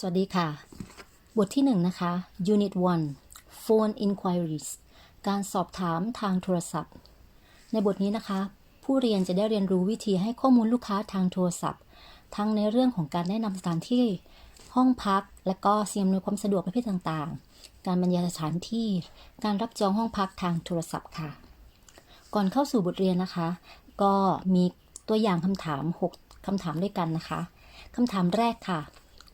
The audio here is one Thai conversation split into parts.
สวัสดีค่ะ บทที่หนึ่งนะคะ Unit 1 Phone Inquiries การสอบถามทางโทรศัพท์ ในบทนี้นะคะ ผู้เรียนจะได้เรียนรู้วิธีให้ข้อมูลลูกค้าทางโทรศัพท์ ทั้งในเรื่องของการแนะนำสถานที่ ห้องพัก และก็สิ่งอำนวยความสะดวกประเภทต่างๆ การบรรยายสถานที่ การรับจองห้องพักทางโทรศัพท์ค่ะ ก่อนเข้าสู่บทเรียนนะคะ ก็มีตัวอย่างคำถาม 6คำถามด้วยกันนะคะคำถามแรกค่ะ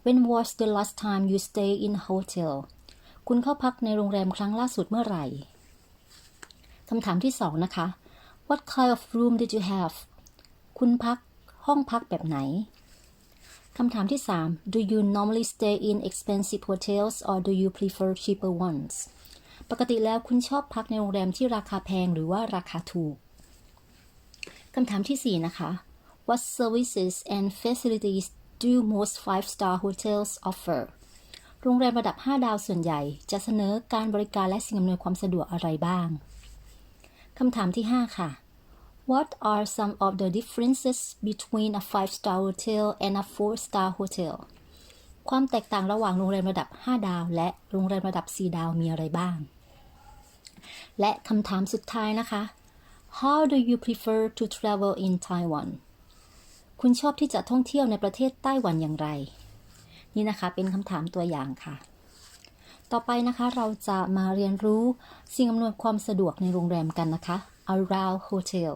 When was the last time you stay in a hotel คุณเข้าพักในโรงแรมครั้งล่าสุดเมื่อไหร่คำถามที่สองนะคะ What kind of room did you have คุณพักห้องพักแบบไหนคำถามที่สาม Do you normally stay in expensive hotels or do you prefer cheaper ones ปกติแล้วคุณชอบพักในโรงแรมที่ราคาแพงหรือว่าราคาถูก คำถามที่ 4 นะคะ What services and facilities do most five-star hotels offer โรงแรมระดับ 5 ดาวส่วนใหญ่จะเสนอการบริการและสิ่งอำนวยความสะดวกอะไรบ้าง คำถามที่ 5 ค่ะ What are some of the differences between a five-star hotel and a four-star hotel ความแตกต่างระหว่างโรงแรมระดับ 5 ดาว และโรงแรมระดับ 4 ดาวมีอะไรบ้าง และคำถามสุดท้ายนะคะ How do you prefer to travel in Taiwan คุณชอบที่จะท่องเที่ยวในประเทศไต้หวันอย่างไร นี่นะคะเป็นคำถามตัวอย่างค่ะ ต่อไปนะคะเราจะมาเรียนรู้สิ่งอำนวยความสะดวกในโรงแรมกันนะคะ around hotel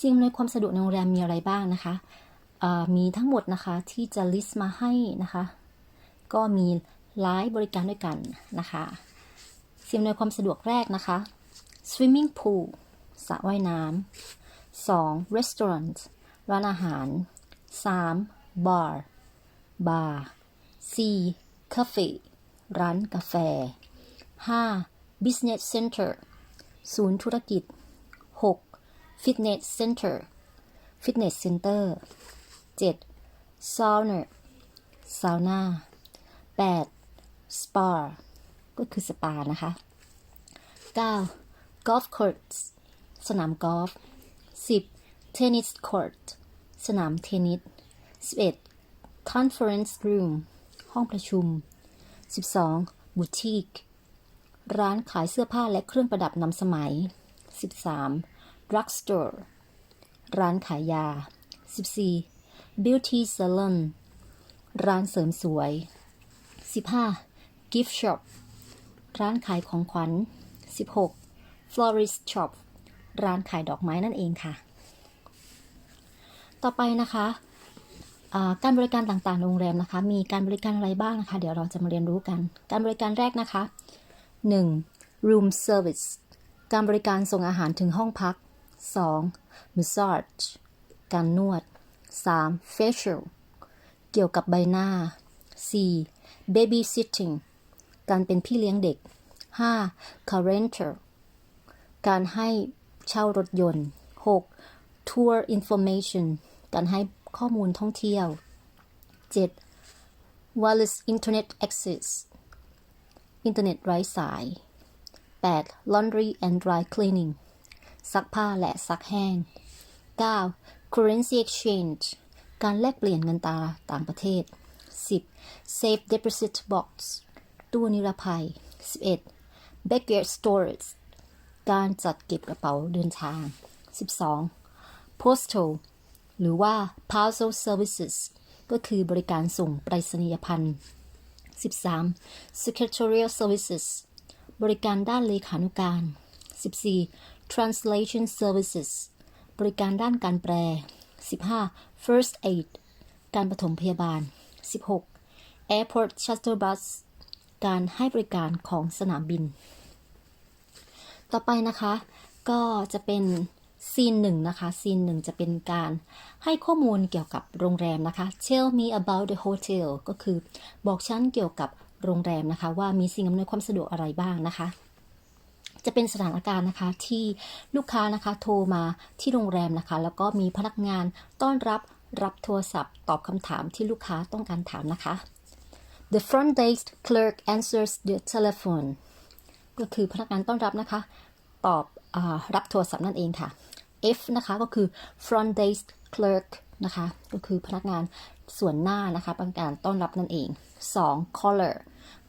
สิ่งอำนวยความสะดวกในโรงแรมมีอะไรบ้างนะคะ มีทั้งหมดนะคะที่จะ list มาให้นะคะ ก็มีหลายบริการด้วยกันนะคะสิ่งอำนวยความสะดวกแรกนะคะ swimming pool สระว่ายน้ำ 2. restaurant ร้านอาหาร 3. bar บาร์ 4. cafe ร้านกาแฟ 5. business center ศูนย์ธุรกิจ 6. fitness center fitness center 7. sauna ซาวน่า 8. spa ก็คือสปานะคะ 9. golf courts สนามกอล์ฟ 10. Tennis court สนามเทนนิส 11. conference room ห้องประชุม 12. boutique ร้านขายเสื้อผ้าและเครื่องประดับนำสมัย 13. drugstore ร้านขายยา 14. beauty salon ร้านเสริมสวย 15. gift shop ร้านขายของขวัญ 16. florist shop ร้านขายดอกไม้นั่นเองค่ะ ต่อไปนะคะการบริการต่างๆ โรงแรมนะคะ มีการบริการอะไรบ้างนะคะ เดี๋ยวเราจะมาเรียนรู้กัน การบริการแรกนะคะ 1. room service การบริการส่งอาหารถึงห้องพัก 2. massage การนวด 3. facial เกี่ยวกับใบหน้า 4. baby sitting การเป็นพี่เลี้ยงเด็ก 5. car rental การให้เช่ารถยนต์ 6. Tour information การให้ข้อมูลท่องเที่ยว 7. wireless internet access อินเทอร์เน็ตไร้สาย 8. laundry and dry cleaning ซักผ้าและซักแห้ง 9. currency exchange การแลกเปลี่ยนเงินตาต่างประเทศ 10. safe deposit box ตู้นิรภัย 11. backyard storage การจัดเก็บกระเป๋าเดินทาง 12. Postal หรือว่า parcel services ก็คือบริการส่งไปรษณียพันธ์ 13. secretarial services บริการด้านเลขานุการ 14. translation services บริการด้านการแปล 15. first aid การปฐมพยาบาล 16. airport shuttle bus การให้บริการของสนามบิน ต่อไปนะคะ ก็จะเป็น ซีนหนึ่งนะคะ ซีนหนึ่งจะเป็นการให้ข้อมูลเกี่ยวกับโรงแรมนะคะ tell me about the hotel ก็คือบอกฉันเกี่ยวกับโรงแรมนะคะ ว่ามีสิ่งอำนวยความสะดวกอะไรบ้างนะคะ จะเป็นสถานการณ์นะคะที่ลูกค้านะคะโทรมาที่โรงแรมนะคะ แล้วก็มีพนักงานต้อนรับรับโทรศัพท์ ตอบคำถามที่ลูกค้าต้องการถามนะคะ The front desk clerk answers the telephone ก็คือพนักงานต้อนรับนะคะ ตอบอรับโทรศัพท์นั่นเองค่ะ F นะคะก็คือ front desk clerk นะคะก็คือพนักงานส่วนหน้านะคะเป็นการต้อนรับนั่นเอง 2. caller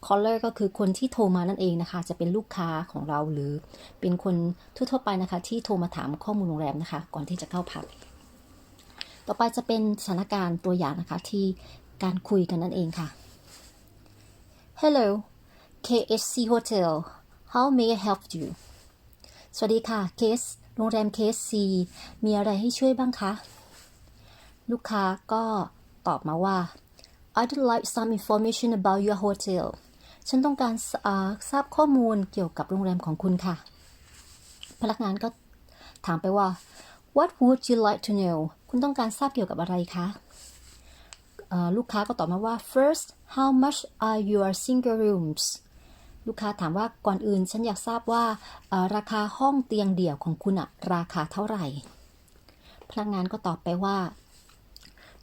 caller ก็คือคนที่โทรมานั่นเองนะคะ จะเป็นลูกค้าของเราหรือเป็นคนทั่วๆไปนะคะ ที่โทรมาถามข้อมูลโรงแรมนะคะ ก่อนที่จะเข้าพัก ต่อไปจะเป็นสถานการณ์ตัวอย่างนะคะที่การคุยกันนั่นเองค่ะ Hello KSC Hotel how may I help you สวัสดีค่ะ KS โรงแรม KSC มีอะไรให้ช่วยบ้างคะ ลูกค้าก็ตอบมาว่า I'd like some information about your hotel ฉันต้องการทราบข้อมูลเกี่ยวกับโรงแรมของคุณค่ะ พนักงานก็ถามไปว่า What would you like to know คุณต้องการทราบเกี่ยวกับอะไรคะ ลูกค้าก็ตอบมาว่า First how much are your single rooms ลูกค้าถามว่าก่อนอื่นฉันอยากทราบว่าราคาห้องเตียงเดี่ยวของคุณอะราคาเท่าไหร่ พนักงานก็ตอบไปว่า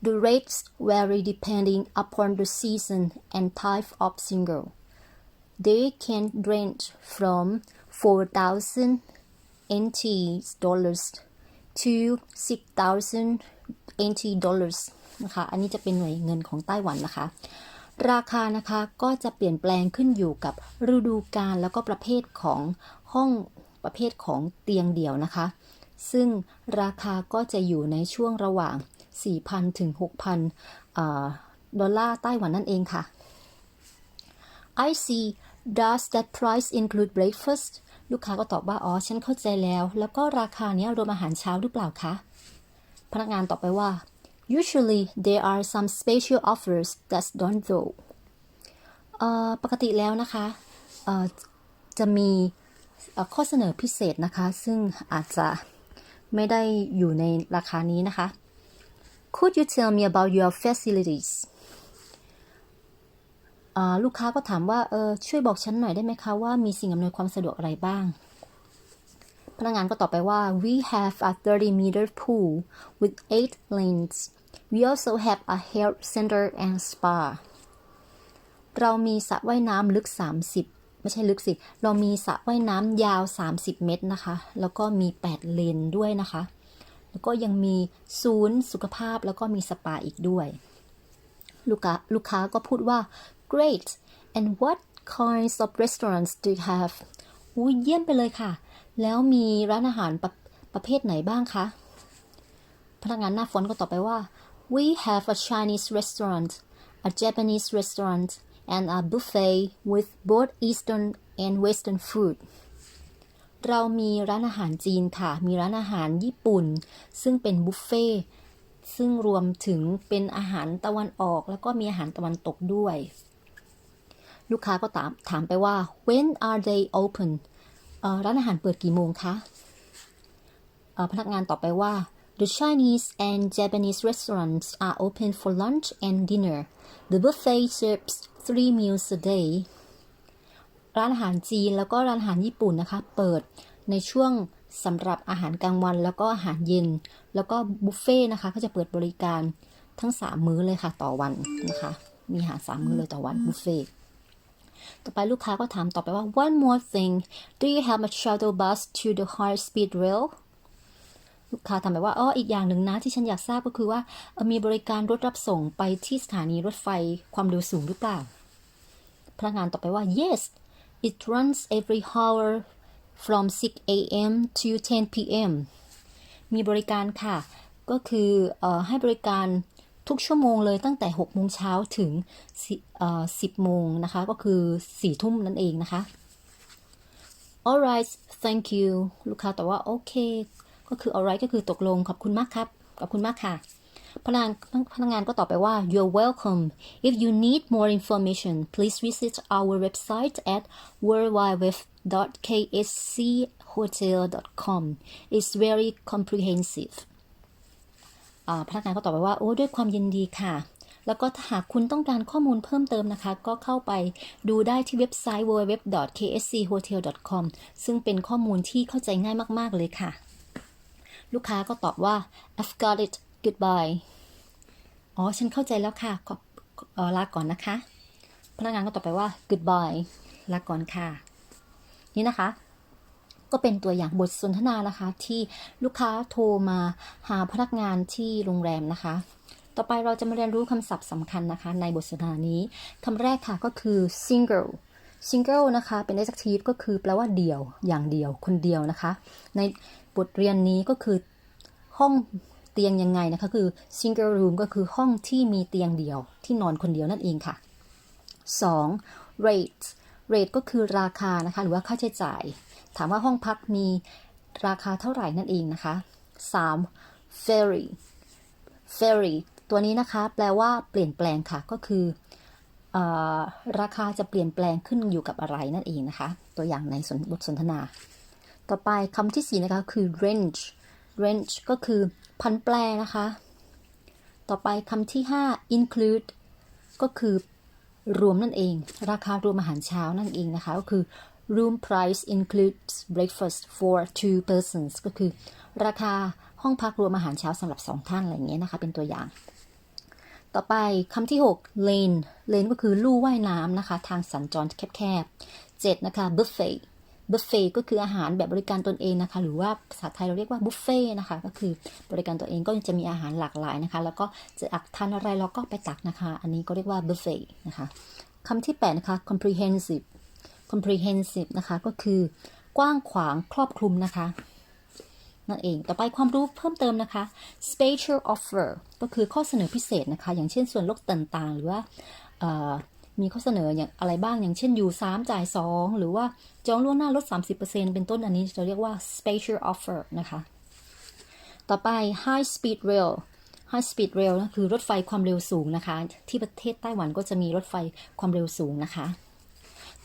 The rates vary depending upon the season and type of single. They can range from 4,000 NT dollars to 6,000 NT dollars นะคะ อันนี้จะเป็นหน่วยเงินของไต้หวันนะคะ ราคานะคะก็จะเปลี่ยนแปลงขึ้นอยู่กับฤดูกาลแล้วก็ประเภทของห้องประเภทของเตียงเดี่ยวนะคะ ซึ่งราคาก็จะอยู่ในช่วงระหว่าง 4,000 ถึง 6,000 ดอลลาร์ไต้หวันนั่นเองค่ะ I see does that price include breakfast ลูกค้าก็ตอบว่า อ๋อ ฉันเข้าใจแล้ว แล้วก็ราคาเนี้ยรวมอาหารเช้าหรือเปล่าคะ พนักงานตอบไปว่า usually there are some special offers that don't though ปกติแล้วนะคะจะมีข้อเสนอพิเศษนะคะ ซึ่งอาจจะไม่ได้อยู่ในราคานี้นะคะ Could you tell me about your facilities ลูกค้าก็ถามว่าเออช่วยบอกฉันหน่อยได้ไหมคะว่ามีสิ่งอำนวยความสะดวกอะไรบ้าง พนักงานก็ตอบไปว่า we have a 30 meter pool with 8 lanes we also have a health center and spa เรามีสระว่ายน้ำลึก 30 ไม่ใช่ลึกสิ เรามีสระว่ายน้ำยาว 30 เมตรนะคะ แล้วก็มี 8 เลนด้วยนะคะ แล้วก็ยังมีศูนย์สุขภาพแล้วก็มีสปาอีกด้วย ลูกค้าลูกค้าก็พูดว่า great and what kinds of restaurants do you have อุ้ยเยี่ยมไปเลยค่ะ แล้วมีร้านอาหารประประเภทไหนบ้างคะ พนักงานหน้าฟอนก็ตอบไปว่า we have a Chinese restaurant a Japanese restaurant and a buffet with both Eastern and Western food เรามีร้านอาหารจีนค่ะ มีร้านอาหารญี่ปุ่น ซึ่งเป็นบุฟเฟ่ต์ซึ่งรวมถึงเป็นอาหารตะวันออก แล้วก็มีอาหารตะวันตกด้วย ลูกค้าก็ถามถามไปว่า when are they open ร้านอาหารเปิดกี่โมงคะพนักงานตอบไปว่า the Chinese and Japanese restaurants are open for lunch and dinner the buffet serves three meals a day ร้านอาหารจีนแล้วก็ร้านอาหารญี่ปุ่นนะคะ เปิดในช่วงสำหรับอาหารกลางวันแล้วก็อาหารเย็น แล้วก็บุฟเฟ่ต์นะคะ ก็จะเปิดบริการทั้ง 3 มื้อเลยค่ะต่อวันนะคะ มีอาหาร 3 มื้อเลยต่อวันบุฟเฟ่ ต่อไปลูกค้าก็ถามต่อไปว่า one more thing do you have a shuttle bus to the high speed rail ลูกค้าถามไปว่าอ๋ออีกอย่างหนึ่งนะที่ฉันอยากทราบก็คือว่ามีบริการรถรับส่งไปที่สถานีรถไฟความเร็วสูงหรือเปล่า พนักงานตอบไปว่า yes it runs every hour from 6 a.m. to 10 p.m. มีบริการค่ะ ก็คือเออให้บริการ ทุกชั่วโมงเลยตั้งแต่6โมงเช้าถึง10โมงนะคะ ก็คือ4ทุ่มนั่นเองนะคะ alright thank you ลูกค้าตอบว่าโอเค ก็คือ alright ก็คือตกลงขอบคุณมากครับ ขอบคุณมากค่ะ พนักงานพนักงานก็ตอบไปว่า you're welcome if you need more information please visit our website at worldwidekschotel.com it's very comprehensive พนักงานก็ตอบไปว่าโอ้ด้วยความยินดีค่ะ แล้วก็ถ้าหากคุณต้องการข้อมูลเพิ่มเติมนะคะ ก็เข้าไปดูได้ที่เว็บไซต์ www.kschotel.com ซึ่งเป็นข้อมูลที่เข้าใจง่ายมาก ๆ เลยค่ะ ลูกค้าก็ตอบว่า I've got it goodbye อ๋อ ฉันเข้าใจแล้วค่ะขอบเอ่อลาก่อนนะคะ พนักงานก็ตอบไปว่า goodbye ลาก่อนค่ะ นี่นะคะ ก็เป็นตัวอย่างบทสนทนานะคะ ที่ลูกค้าโทรมาหาพนักงานที่โรงแรมนะคะ ต่อไปเราจะมาเรียนรู้คำศัพท์สำคัญนะคะ ในบทสนทนานี้คำแรกค่ะก็คือ single single นะคะ เป็น adjective ก็คือแปลว่าเดี่ยว อย่างเดียว คนเดียวนะคะ ในบทเรียนนี้ก็คือห้องเตียงยังไงนะคะ คือ single room ก็คือห้องที่มีเตียงเดียว ที่นอนคนเดียวนั่นเองค่ะ 2. rate rate ก็คือราคานะคะ หรือว่าค่าใช้จ่าย ถามว่าห้องพักมีราคาเท่าไหร่นั่นเองนะคะ 3. ferry ferry ตัวนี้นะคะ แปลว่าเปลี่ยนแปลงค่ะ ก็คืออราคาจะเปลี่ยนแปลงขึ้นอยู่กับอะไรนั่นเองนะคะ ตัวอย่างในบทสนทนา ต่อไปคำที่สี่นะคะคือ range range ก็คือพันแปลนะคะ ต่อไปคำที่ห้า include ก็คือ รวมนั่นเอง ราคารวมอาหารเช้านั่นเองนะคะ ก็คือ room price includes breakfast for two persons ก็คือ ราคาห้องพักรวมอาหารเช้าสำหรับสองท่านอะไรเงี้ยนะคะ เป็นตัวอย่าง ต่อไปคำที่ 6 lane lane ก็คือลู่ว่ายน้ำนะคะ ทางสัญจรแคบๆ7นะคะ buffet buffet ก็คืออาหารแบบบริการตนเองนะคะ หรือว่าภาษาไทยเราเรียกว่าบุฟเฟ่นะคะ ก็คือบริการตัวเองก็จะมีอาหารหลากหลายนะคะ แล้วก็จะอักทานอะไรเราก็ไปตักนะคะ อันนี้ก็เรียกว่า buffet นะคะคำที่8นะคะ comprehensive comprehensive นะคะก็คือกว้างขวางครอบคลุมนะคะนั่นเอง ต่อไปความรู้เพิ่มเติมนะคะ special offer ก็คือข้อเสนอพิเศษนะคะ อย่างเช่นส่วนลดต่างๆ หรือว่า มีข้อเสนออย่างอะไรบ้างอย่างเช่นอยู่ 3 จ่าย 2 หรือว่าจองล่วงหน้าลด 30%เป็นต้นอันนี้จะเรียกว่า special offer นะคะ ต่อไป high speed rail high speed rail นะคือรถไฟความเร็วสูงนะคะ ที่ประเทศไต้หวันก็จะมีรถไฟความเร็วสูงนะคะ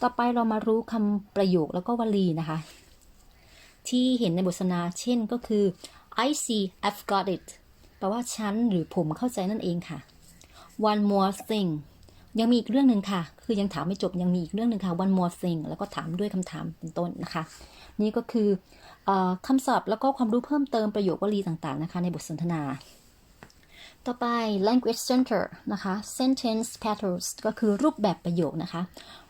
ต่อไปเรามารู้คำประโยคแล้วก็วลีนะคะ ที่เห็นในบทสนทนาเช่นก็คือ I see I've got it แปลว่าฉันหรือผมเข้าใจนั่นเองค่ะ one more thing ยังมีอีกเรื่องหนึ่งค่ะ คือยังถามไม่จบยังมีอีกเรื่องหนึ่งค่ะ one more thing แล้วก็ถามด้วยคำถามเป็นต้นนะคะ นี่ก็คืออคำศัพท์แล้วก็ความรู้เพิ่มเติมประโยควลีต่างๆนะคะในบทสนทนา ต่อไป language center นะคะ sentence patterns ก็คือรูปแบบประโยคนะคะ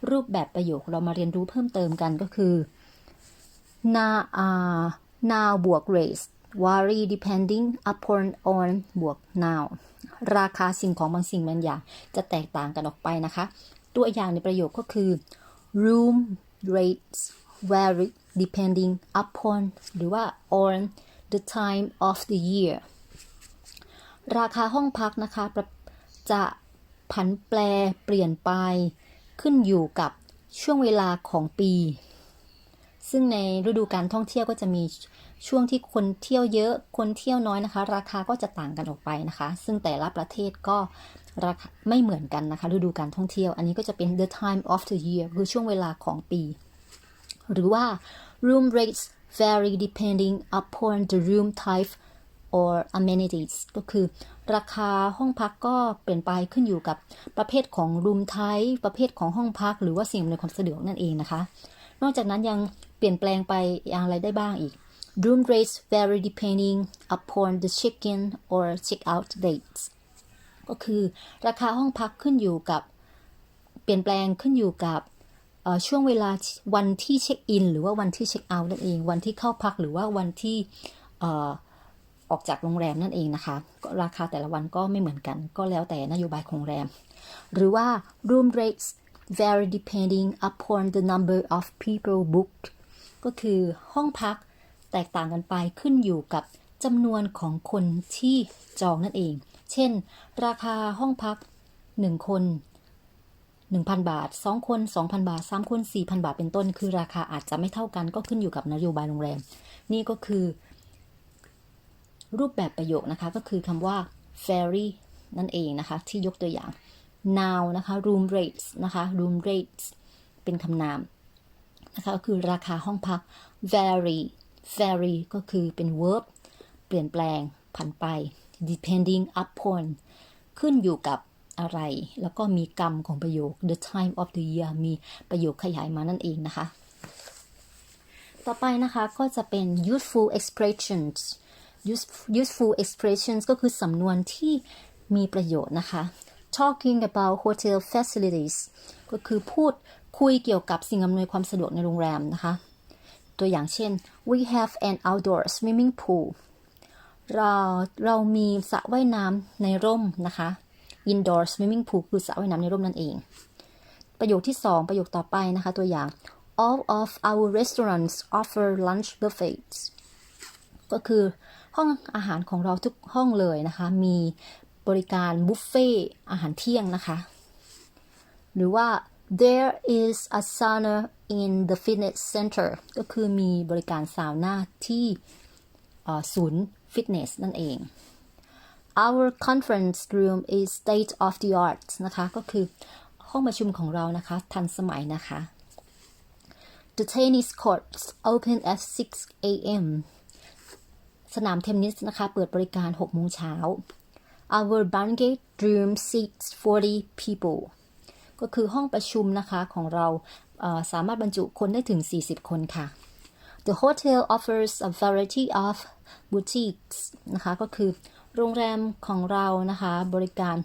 รูปแบบประโยคเรามาเรียนรู้เพิ่มเติมกันก็คือ now now บวก raise vary depending upon on บวก now ราคาสิ่งของบางสิ่งบางอย่างจะแตกต่างกันออกไปนะคะ ตัวอย่างในประโยคก็คือ room rates vary depending upon หรือว่า on the time of the year ราคาห้องพักนะคะ จะผันแปรเปลี่ยนไป ขึ้นอยู่กับช่วงเวลาของปี ซึ่งในฤดูการท่องเที่ยวก็จะมีช่วงที่คนเที่ยวเยอะ คนเที่ยวน้อยนะคะ ราคาก็จะต่างกันออกไปนะคะ ซึ่งแต่ละประเทศก็ราคาไม่เหมือนกันนะคะ ฤดูการท่องเที่ยว อันนี้ก็จะเป็น the time of the year คือช่วงเวลาของปี หรือว่า room rates vary depending upon the room type or amenities ก็คือราคาห้องพักก็เปลี่ยนไปขึ้นอยู่กับประเภทของ room type ประเภทของห้องพัก หรือว่าสิ่งอำนวยความสะดวกนั่นเองนะคะ นอกจากนั้นยัง เปลี่ยนแปลงไปอย่างไรได้บ้างอีก room rates vary depending upon the check-in or check-out dates ก็คือราคาห้องพักขึ้นอยู่กับเปลี่ยนแปลงขึ้นอยู่กับช่วงเวลาวันที่เช็คอินหรือว่าวันที่เช็คเอาท์นั่นเอง วันที่เข้าพักหรือว่าวันที่ออออกจากโรงแรมนั่นเองนะคะ ก็ราคาแต่ละวันก็ไม่เหมือนกัน ก็แล้วแต่นโยบายของโรงแรม หรือว่า room rates vary depending upon the number of people booked ก็คือห้องพักแตกต่างกันไปขึ้นอยู่กับจำนวนของคนที่จองนั่นเอง เช่น ราคาห้องพัก 1 คน 1,000 บาท 2 คน 2,000 บาท 3 คน 4,000 บาทเป็นต้น คือราคาอาจจะไม่เท่ากันก็ขึ้นอยู่กับนโยบายโรงแรม นี่ก็คือ รูปแบบประโยคนะคะ ก็คือคำว่า ferry นั่นเองนะคะ ที่ยกตัวอย่าง now นะคะ room rates นะคะ room rates เป็นคำนาม นะคะก็คือราคาห้องพัก vary vary ก็คือเป็น verb เปลี่ยนแปลงผันไป depending upon ขึ้นอยู่กับอะไร แล้วก็มีกรรมของประโยค the time of the year มีประโยคขยายมานั่นเองนะคะ ต่อไปนะคะก็จะเป็น useful expressions useful expressions ก็คือสำนวนที่มีประโยชน์นะคะ talking about hotel facilities ก็คือพูด คุยเกี่ยวกับสิ่งอำนวยความสะดวกในโรงแรมนะคะ ตัวอย่างเช่น we have an outdoor swimming pool เราเรามีสระว่ายน้ำในร่มนะคะ indoor swimming pool คือสระว่ายน้ำในร่มนั่นเอง ประโยคที่ 2 ประโยคต่อไปนะคะ ตัวอย่าง all of our restaurants offer lunch buffets ก็คือห้องอาหารของเราทุกห้องเลยนะคะ มีบริการบุฟเฟ่อาหารเที่ยงนะคะ หรือว่า there is a sauna in the fitness center ก็คือมีบริการซาวน่าที่เอ่อศูนย์ฟิตเนสนั่นเอง our conference room is state of the art นะคะ ก็คือห้องประชุมของเรานะคะ ทันสมัยนะคะ the tennis courts open at 6 a.m. สนามเทนนิสนะคะ เปิดบริการ 6 โมงเช้า our banquet room seats 40 people ก็คือห้องประชุมนะคะของเราสามารถบรรจุคนได้ถึง 40 คนค่ะ The hotel offers a variety of boutiques นะคะก็คือโรงแรมของเรานะคะบริการ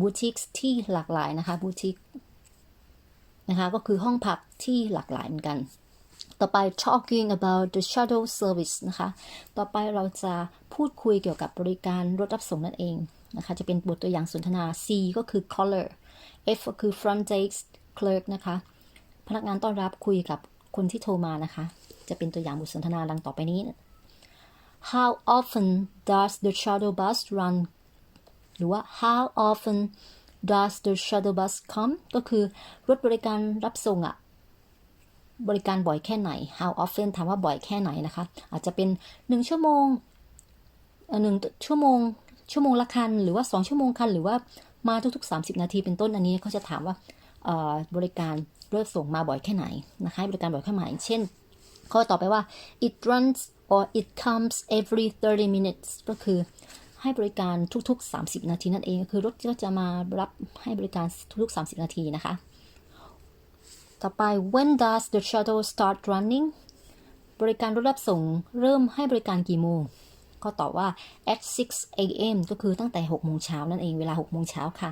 บูติกที่หลากหลายนะคะบูติกนะคะก็คือห้องพักที่หลากหลายเหมือนกัน ต่อไป talking about the shuttle service นะคะต่อไปเราจะพูดคุยเกี่ยวกับบริการรถรับส่งนั่นเองนะคะจะเป็นบทตัวอย่างสนทนา C ก็คือ caller F ก็คือ front desk clerk นะคะ พนักงานต้อนรับคุยกับคนที่โทรมานะคะ จะเป็นตัวอย่างบทสนทนาดังต่อไปนี้ How often does the shuttle bus run หรือว่า How often does the shuttle bus come ก็คือรถบริการรับส่งอะบริการบ่อยแค่ไหน How often ถามว่าบ่อยแค่ไหนนะคะ อาจจะเป็น 1 ชั่วโมงหนึ่งชั่วโมง ชั่วโมงละคัน หรือว่า 2 ชั่วโมงคัน หรือว่า มาทุก ๆ 30 นาทีเป็นต้นอันนี้เขาจะถามว่าบริการรถส่งมาบ่อยแค่ไหนนะคะให้บริการบ่อยแค่ไหนเช่น ข้อต่อไปว่า it runs or it comes every 30 minutes ก็คือให้บริการทุก ๆ 30 นาทีนั่นเองคือรถก็จะมารับให้บริการทุกๆ 30 นาทีนะคะ ต่อไป when does the shuttle start running บริการรถรับส่งเริ่มให้บริการกี่โมง ก็ตอบว่า at 6 a.m. ก็คือตั้งแต่6โมงเช้านั่นเองเวลา6โมงเช้าค่ะ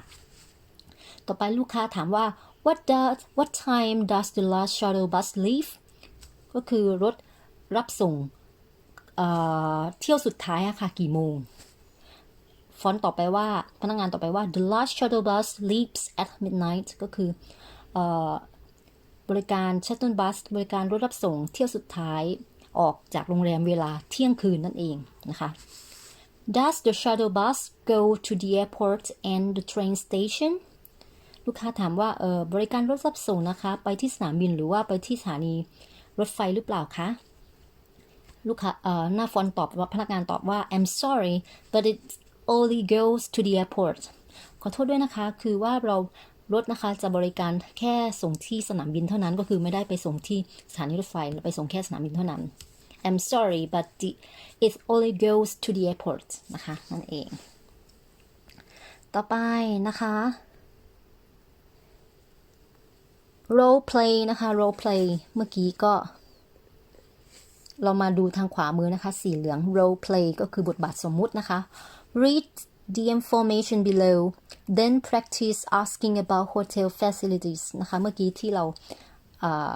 ต่อไปลูกค้าถามว่า what does what time does the last shuttle bus leave ก็คือรถรับส่งเเที่ยวสุดท้ายอะค่ะกี่โมง ฟอนต์ต่อไปว่าพนักงานต่อไปว่า the last shuttle bus leaves at midnight ก็คืออบริการ shuttle bus บริการรถรับส่งเที่ยวสุดท้าย ออกจากโรงแรมเวลาเที่ยงคืนนั่นเองนะคะ Does the shuttle bus go to the airport and the train station ลูกค้าถามว่าเออบริการรถรับส่งนะคะ ไปที่สนามบินหรือว่าไปที่สถานีรถไฟหรือเปล่าคะลูกค้าเอ่อหน้าฟอนตอบว่าพนักงานตอบว่า I'm sorry but it only goes to the airport ขอโทษด้วยนะคะ คือว่าเรา รถนะคะจะบริการแค่ส่งที่สนามบินเท่านั้นก็คือไม่ได้ไปส่งที่สถานีรถไฟไปส่งแค่สนามบินเท่านั้น I'm sorry but the, it only goes to the airport นะคะนั่นเอง ต่อไปนะคะ role play นะคะ role play เมื่อกี้ก็ เรามาดูทางขวามือนะคะ สีเหลือง role play ก็คือบทบาทสมมุตินะคะ read the information below then practice asking about hotel facilities นะคะ เมื่อกี้ที่เราเอ่อ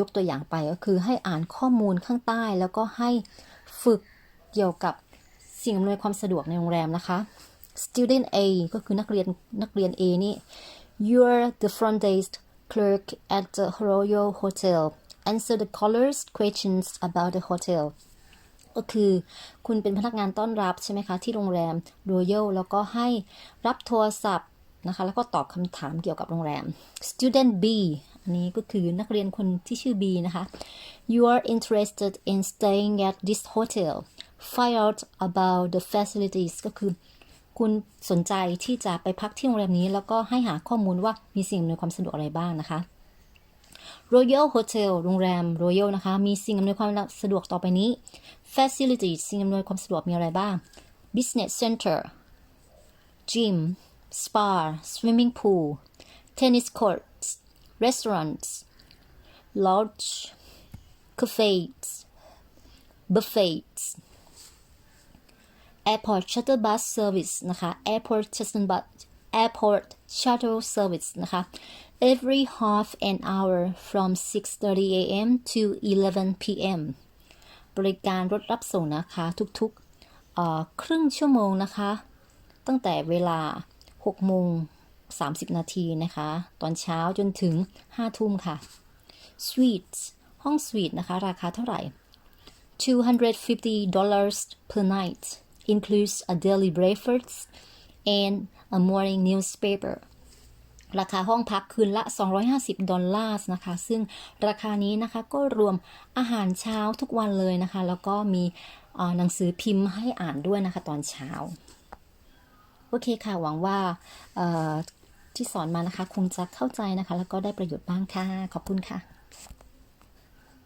ยกตัวอย่างไปก็คือให้อ่านข้อมูลข้างใต้แล้วก็ให้ฝึกเกี่ยวกับสิ่งอำนวยความสะดวกในโรงแรมนะคะ student A ก็คือนักเรียนนักเรียน A นี่ you're the front desk clerk at the Royal Hotel answer the callers questions about the hotel ก็คือ คุณเป็นพนักงานต้อนรับใช่ไหมคะ ที่โรงแรม Royal แล้วก็ให้รับโทรศัพท์นะคะ แล้วก็ตอบคำถามเกี่ยวกับโรงแรม student B อันนี้ก็คือนักเรียนคนที่ชื่อ B นะคะ you are interested in staying at this hotel find out about the facilities ก็คือ คุณสนใจที่จะไปพักที่โรงแรมนี้ แล้วก็ให้หาข้อมูลว่ามีสิ่งอำนวยความสะดวกอะไรบ้างนะคะ Royal Hotel โรงแรม Royal นะคะ มีสิ่งอำนวยความสะดวกต่อไปนี้ Facilities สิ่งอำนวยความสะดวกมีอะไรบ้าง Business Center Gym Spa Swimming Pool Tennis Courts Restaurants Lodge Cafes Buffets Airport Shuttle Bus Service นะคะ Airport Shuttle Bus Airport Shuttle Service นะคะ every half an hour from 6:30 a.m. to 11 p.m. บริการรถรับส่งนะคะทุกๆเอ่อครึ่งชั่วโมงนะคะ ตั้งแต่เวลา6โมง30 นาทีนะคะ ตอนเช้าจนถึง 5 ทุ่มค่ะ Suites ห้องสวีทนะคะ ราคาเท่าไหร่ $250 per night includes a daily breakfast and a morning newspaper ราคาห้องพักคืนละ 250 ดอลลาร์นะคะ ซึ่งราคานี้นะคะก็รวมอาหารเช้าทุกวันเลยนะคะ แล้วก็มีอ่อหนังสือพิมพ์ให้อ่านด้วยนะคะตอนเช้า โอเคค่ะ หวังว่าที่สอนมานะคะ คงจะเข้าใจนะคะ แล้วก็ได้ประโยชน์บ้างค่ะ ขอบคุณค่ะ